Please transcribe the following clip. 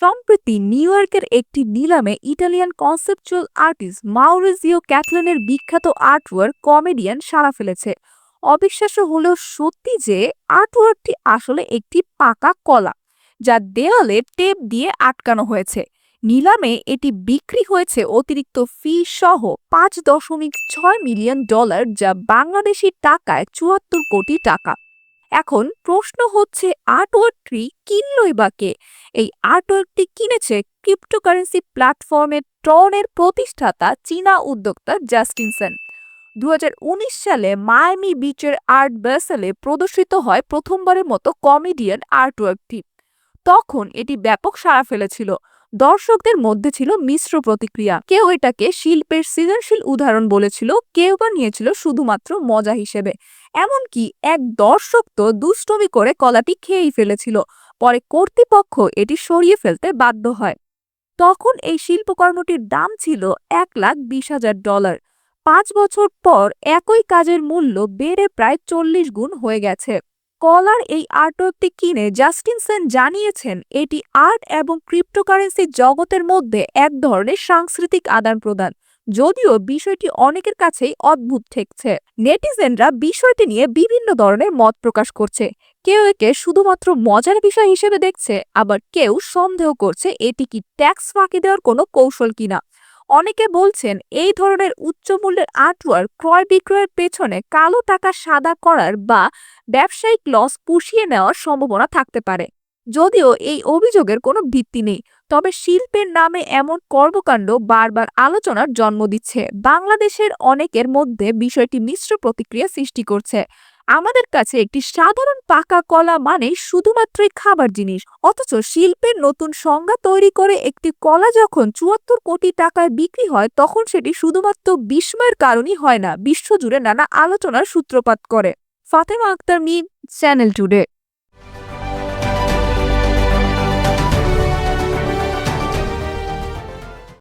সম্প্রতি নিউ ইয়র্কের একটি নিলামে ইটালিয়ান কনসেপচুয়াল আর্টিস্ট মাউরিজিও ক্যাটলানের বিখ্যাত আর্টওয়ার্ক কমেডিয়ান সাড়া ফেলেছে। অবিশ্বাস্য হলেও সত্যি যে আর্টওয়ার্কটি আসলে একটি পাকা কলা, যা দেওয়ালে টেপ দিয়ে আটকানো হয়েছে। নিলামে এটি বিক্রি হয়েছে অতিরিক্ত ফি সহ পাঁচ দশমিক ছয় মিলিয়ন ডলার, যা বাংলাদেশি টাকায় চুয়াত্তর কোটি টাকা। এখন প্রশ্ন হচ্ছে, আর্টওয়ার্কটি কিনলই বা কে? এই আর্টওয়ার্কটি কিনেছে ক্রিপ্টোকারেন্সি প্ল্যাটফর্মের ট্রনের প্রতিষ্ঠাতা চীনা উদ্যোক্তা জাস্টিনসন। দু সালে মায়ামি বিচের আর্ট ব্যাসেলে প্রদর্শিত হয় প্রথমবারের মতো কমেডিয়ান আর্টওয়ার্কটি। তখন এটি ব্যাপক সাড়া ফেলেছিল। দর্শকদের মধ্যে ছিল মিশ্র প্রতিক্রিয়া। কেউ এটাকে শিল্পের সৃজনশীল উদাহরণ বলেছিল, কেউ বা নিয়েছিল শুধুমাত্র মজা হিসেবে। এমনকি এক দর্শক তো দুষ্টমি করে কলাটি খেয়েই ফেলেছিল, পরে কর্তৃপক্ষ এটি সরিয়ে ফেলতে বাধ্য হয়। তখন এই শিল্পকর্মটির দাম ছিল এক লাখ বিশ হাজার ডলার। পাঁচ বছর পর একই কাজের মূল্য বেড়ে প্রায় চল্লিশ গুণ হয়ে গেছে। কলার এই আর্টওয়ার্কটি কিনে জাস্টিনসন জানিয়েছেন, এটি আর্ট এবং ক্রিপ্টোকারেন্সি জগতের মধ্যে এক ধরনের সাংস্কৃতিক আদান প্রদান, যদিও বিষয়টি অনেকের কাছেই অদ্ভুত ঠেকছে। নেটিজেনরা বিষয়টি নিয়ে বিভিন্ন ধরনের মত প্রকাশ করছে। কেউ একে শুধুমাত্র মজার বিষয় হিসেবে দেখছে, আবার কেউ সন্দেহ করছে এটি কি ট্যাক্স ফাঁকি দেওয়ার কোনো কৌশল কিনা। অনেকে বলছেন এই ধরনের উচ্চ মূল্যের আর্টওয়ার্ক ক্রয় বিক্রয়ের পেছনে কালো টাকা সাদা করার বা ব্যবসায়িক লস পুষিয়ে নেওয়ার সম্ভাবনা থাকতে পারে। যদিও এই অভিযোগের কোনো ভিত্তি নেই, তবে শিল্পের নামে এমন কর্মকাণ্ড বারবার আলোচনার জন্ম দিচ্ছে। বাংলাদেশের অনেকের মধ্যে বিষয়টি মিশ্র প্রতিক্রিয়া সৃষ্টি করছে। আমাদের কাছে একটি সাধারণ পাকা কলা মানে শুধুমাত্রই খাবার জিনিস। অথচ শিল্পের নতুন সংজ্ঞা তৈরি করে একটি কলা যখন চুয়াত্তর কোটি টাকায় বিক্রি হয়, তখন সেটি শুধুমাত্র বিস্ময়ের কারণই হয় না, বিশ্বজুড়ে নানা আলোচনার সূত্রপাত করে। ফাতেমা আক্তার মি চ্যানেল টুডে।